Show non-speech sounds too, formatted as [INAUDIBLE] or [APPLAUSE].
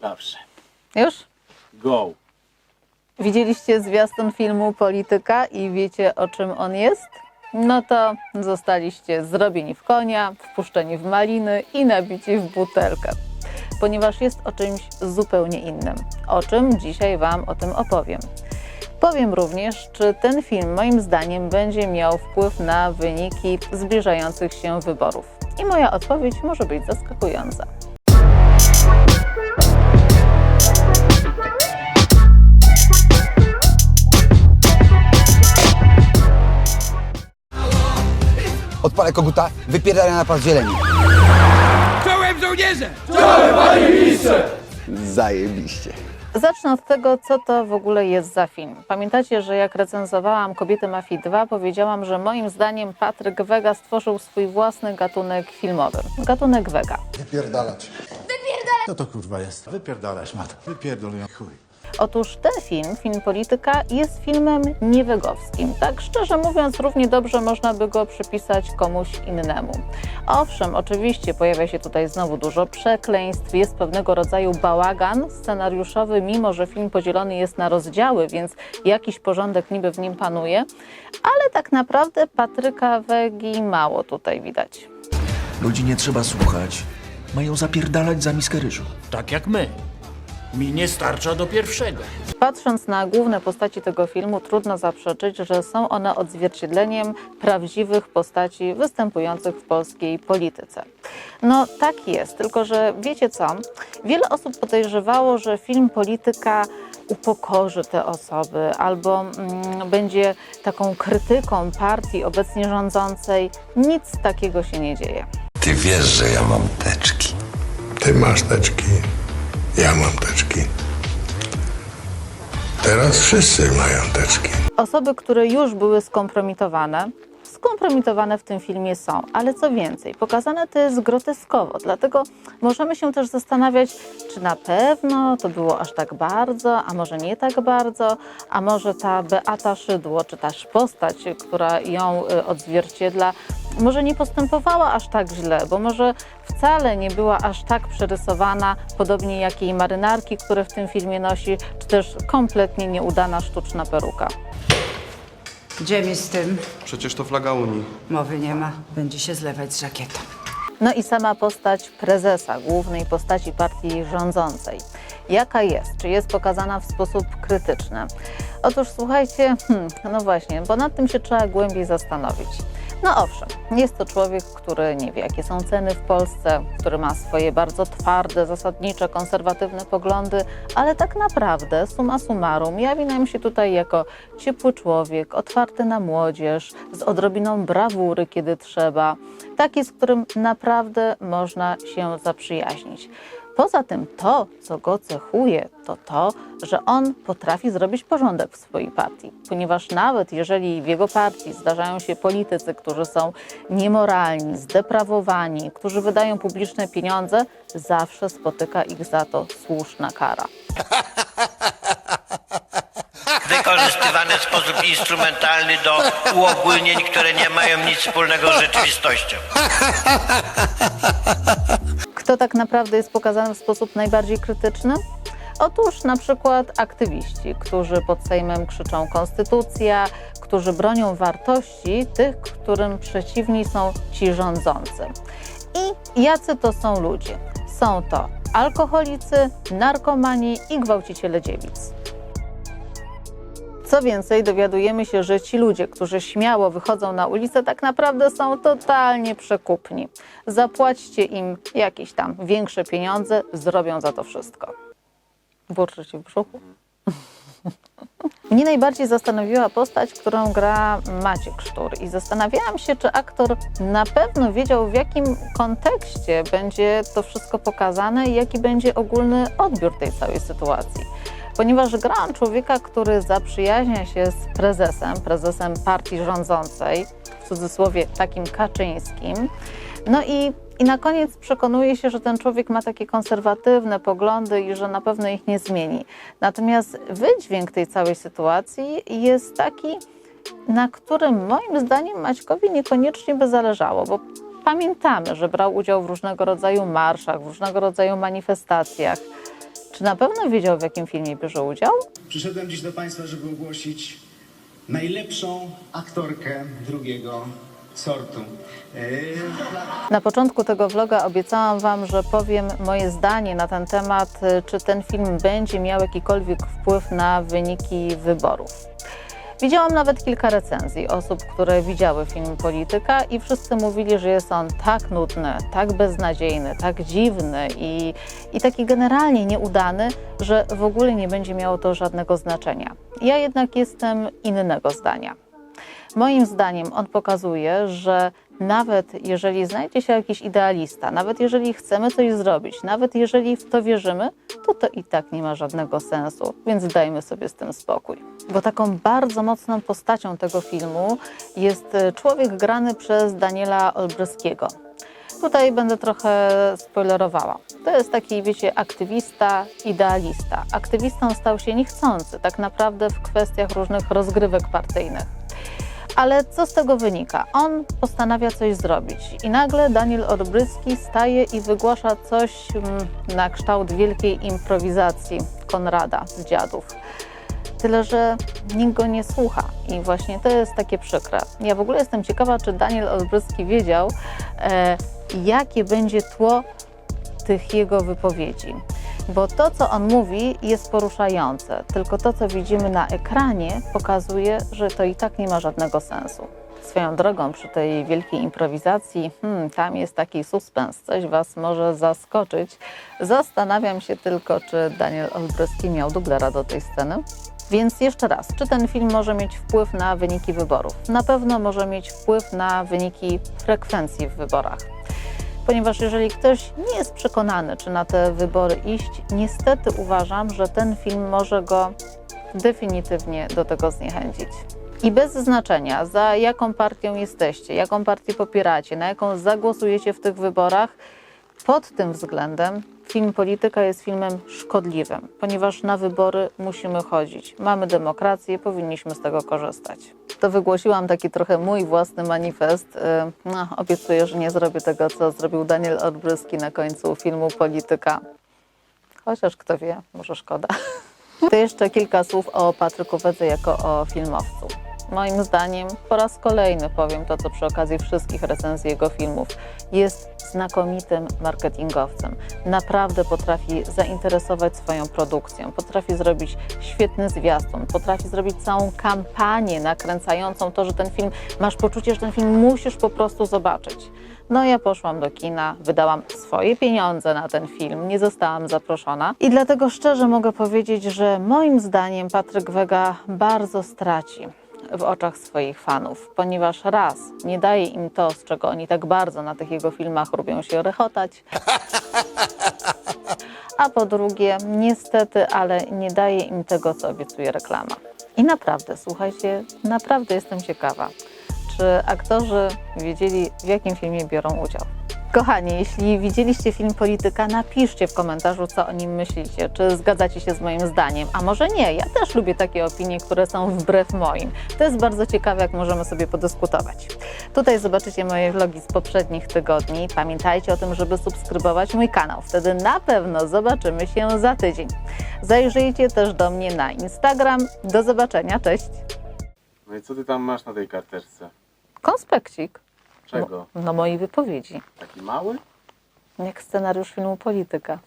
Dobrze. Już? Go. Widzieliście zwiastun filmu Polityka i wiecie o czym on jest? No to zostaliście zrobieni w konia, wpuszczeni w maliny i nabici w butelkę. Ponieważ jest o czymś zupełnie innym. O czym dzisiaj Wam o tym opowiem. Powiem również, czy ten film moim zdaniem będzie miał wpływ na wyniki zbliżających się wyborów. I moja odpowiedź może być zaskakująca. Odpalę koguta, wypierdalę na pas zieleni. Czołem żołnierze! Zajebiście. Zacznę od tego, co to w ogóle jest za film. Pamiętacie, że jak recenzowałam Kobiety Mafii 2, powiedziałam, że moim zdaniem Patryk Wega stworzył swój własny gatunek filmowy. Gatunek Wega. Wypierdalać. Co to kurwa jest? Wypierdalać, mat. Wypierdolę, chuj. Otóż ten film, film Polityka, jest filmem niewegowskim. Tak szczerze mówiąc, równie dobrze można by go przypisać komuś innemu. Owszem, oczywiście pojawia się tutaj znowu dużo przekleństw, jest pewnego rodzaju bałagan scenariuszowy, mimo że film podzielony jest na rozdziały, więc jakiś porządek niby w nim panuje, ale tak naprawdę Patryka Wegi mało tutaj widać. Ludzi nie trzeba słuchać. Mają zapierdalać za miskę ryżu. Tak jak my. Mi nie starcza do pierwszego. Patrząc na główne postaci tego filmu, trudno zaprzeczyć, że są one odzwierciedleniem prawdziwych postaci występujących w polskiej polityce. No tak jest, tylko że wiecie co? Wiele osób podejrzewało, że film Polityka upokorzy te osoby albo mm, będzie taką krytyką partii obecnie rządzącej. Nic takiego się nie dzieje. Ty wiesz, że ja mam teczki. Ty masz teczki, ja mam teczki. Teraz wszyscy mają teczki. Osoby, które już były skompromitowane, skompromitowane w tym filmie są, ale co więcej, pokazane to jest groteskowo, dlatego możemy się też zastanawiać, czy na pewno to było aż tak bardzo, a może nie tak bardzo, a może ta Beata Szydło, czy też postać, która ją y, odzwierciedla, może nie postępowała aż tak źle, bo może wcale nie była aż tak przerysowana, podobnie jak jej marynarki, które w tym filmie nosi, czy też kompletnie nieudana sztuczna peruka. Gdzie mi z tym? Przecież to flaga Unii. Mowy nie ma. Będzie się zlewać z żakietą. No i sama postać prezesa, głównej postaci partii rządzącej. Jaka jest? Czy jest pokazana w sposób krytyczny? Otóż słuchajcie, hmm, no właśnie, bo nad tym się trzeba głębiej zastanowić. No owszem, jest to człowiek, który nie wie, jakie są ceny w Polsce, który ma swoje bardzo twarde, zasadnicze, konserwatywne poglądy, ale tak naprawdę, summa summarum, jawi nam się tutaj jako ciepły człowiek, otwarty na młodzież, z odrobiną brawury, kiedy trzeba, taki, z którym naprawdę można się zaprzyjaźnić. Poza tym to, co go cechuje, to to, że on potrafi zrobić porządek w swojej partii. Ponieważ nawet jeżeli w jego partii zdarzają się politycy, którzy są niemoralni, zdeprawowani, którzy wydają publiczne pieniądze, zawsze spotyka ich za to słuszna kara. Wykorzystywany w sposób instrumentalny do uogólnień, które nie mają nic wspólnego z rzeczywistością. Kto tak naprawdę jest pokazany w sposób najbardziej krytyczny? Otóż na przykład aktywiści, którzy pod Sejmem krzyczą konstytucja, którzy bronią wartości tych, którym przeciwni są ci rządzący. I jacy to są ludzie? Są to alkoholicy, narkomani i gwałciciele dziewic. Co więcej, dowiadujemy się, że ci ludzie, którzy śmiało wychodzą na ulicę, tak naprawdę są totalnie przekupni. Zapłaćcie im jakieś tam większe pieniądze, zrobią za to wszystko. Burczy ci w brzuchu? [LAUGHS] Mnie najbardziej zastanowiła postać, którą gra Maciek Sztur i zastanawiałam się, czy aktor na pewno wiedział, w jakim kontekście będzie to wszystko pokazane i jaki będzie ogólny odbiór tej całej sytuacji. Ponieważ gra człowieka, który zaprzyjaźnia się z prezesem, prezesem partii rządzącej, w cudzysłowie takim Kaczyńskim, no i i na koniec przekonuje się, że ten człowiek ma takie konserwatywne poglądy i że na pewno ich nie zmieni. Natomiast wydźwięk tej całej sytuacji jest taki, na którym moim zdaniem Maćkowi niekoniecznie by zależało, bo pamiętamy, że brał udział w różnego rodzaju marszach, w różnego rodzaju manifestacjach. Czy na pewno wiedział, w jakim filmie bierze udział? Przyszedłem dziś do Państwa, żeby ogłosić najlepszą aktorkę drugiego sortu. Na początku tego vloga obiecałam Wam, że powiem moje zdanie na ten temat, czy ten film będzie miał jakikolwiek wpływ na wyniki wyborów. Widziałam nawet kilka recenzji osób, które widziały film Polityka i wszyscy mówili, że jest on tak nudny, tak beznadziejny, tak dziwny i, i taki generalnie nieudany, że w ogóle nie będzie miało to żadnego znaczenia. Ja jednak jestem innego zdania. Moim zdaniem on pokazuje, że nawet jeżeli znajdzie się jakiś idealista, nawet jeżeli chcemy coś zrobić, nawet jeżeli w to wierzymy, to to i tak nie ma żadnego sensu, więc dajmy sobie z tym spokój. Bo taką bardzo mocną postacią tego filmu jest e, człowiek grany przez Daniela Olbryskiego. Tutaj będę trochę spoilerowała. To jest taki, wiecie, aktywista, idealista. Aktywistą stał się niechcący, tak naprawdę w kwestiach różnych rozgrywek partyjnych. Ale co z tego wynika? On postanawia coś zrobić i nagle Daniel Olbryski staje i wygłasza coś mm, na kształt wielkiej improwizacji Konrada z dziadów. Tyle, że nikt go nie słucha i właśnie to jest takie przykre. Ja w ogóle jestem ciekawa, czy Daniel Olbryski wiedział, e, jakie będzie tło tych jego wypowiedzi. Bo to, co on mówi, jest poruszające, tylko to, co widzimy na ekranie, pokazuje, że to i tak nie ma żadnego sensu. Swoją drogą, przy tej wielkiej improwizacji, hmm, tam jest taki suspens, coś Was może zaskoczyć. Zastanawiam się tylko, czy Daniel Olbryski miał dublera do tej sceny. Więc jeszcze raz, czy ten film może mieć wpływ na wyniki wyborów? Na pewno może mieć wpływ na wyniki frekwencji w wyborach ponieważ jeżeli ktoś nie jest przekonany, czy na te wybory iść, niestety uważam, że ten film może go definitywnie do tego zniechęcić. I bez znaczenia, za jaką partią jesteście, jaką partię popieracie, na jaką zagłosujecie w tych wyborach, pod tym względem film Polityka jest filmem szkodliwym, ponieważ na wybory musimy chodzić. Mamy demokrację, powinniśmy z tego korzystać. To wygłosiłam taki trochę mój własny manifest. Yy, No, obiecuję, że nie zrobię tego, co zrobił Daniel Odbryski na końcu filmu Polityka. Chociaż kto wie, może szkoda. [LAUGHS] To jeszcze kilka słów o Patryku Wedze jako o filmowcu. Moim zdaniem po raz kolejny powiem to, co przy okazji wszystkich recenzji jego filmów. Jest znakomitym marketingowcem. Naprawdę potrafi zainteresować swoją produkcją, potrafi zrobić świetny zwiastun, potrafi zrobić całą kampanię nakręcającą to, że ten film, masz poczucie, że ten film musisz po prostu zobaczyć. No ja poszłam do kina, wydałam swoje pieniądze na ten film, nie zostałam zaproszona i dlatego szczerze mogę powiedzieć, że moim zdaniem Patryk Wega bardzo straci w oczach swoich fanów, ponieważ raz nie daje im to, z czego oni tak bardzo na tych jego filmach lubią się rechotać, a po drugie, niestety, ale nie daje im tego, co obiecuje reklama. I naprawdę, słuchajcie, naprawdę jestem ciekawa, czy aktorzy wiedzieli, w jakim filmie biorą udział. Kochani, jeśli widzieliście film Polityka, napiszcie w komentarzu, co o nim myślicie. Czy zgadzacie się z moim zdaniem? A może nie? Ja też lubię takie opinie, które są wbrew moim. To jest bardzo ciekawe, jak możemy sobie podyskutować. Tutaj zobaczycie moje vlogi z poprzednich tygodni. Pamiętajcie o tym, żeby subskrybować mój kanał. Wtedy na pewno zobaczymy się za tydzień. Zajrzyjcie też do mnie na Instagram. Do zobaczenia, cześć! No i co ty tam masz na tej karteczce? Konspekcik. Czego? No mojej wypowiedzi. Taki mały? Jak scenariusz filmu Polityka.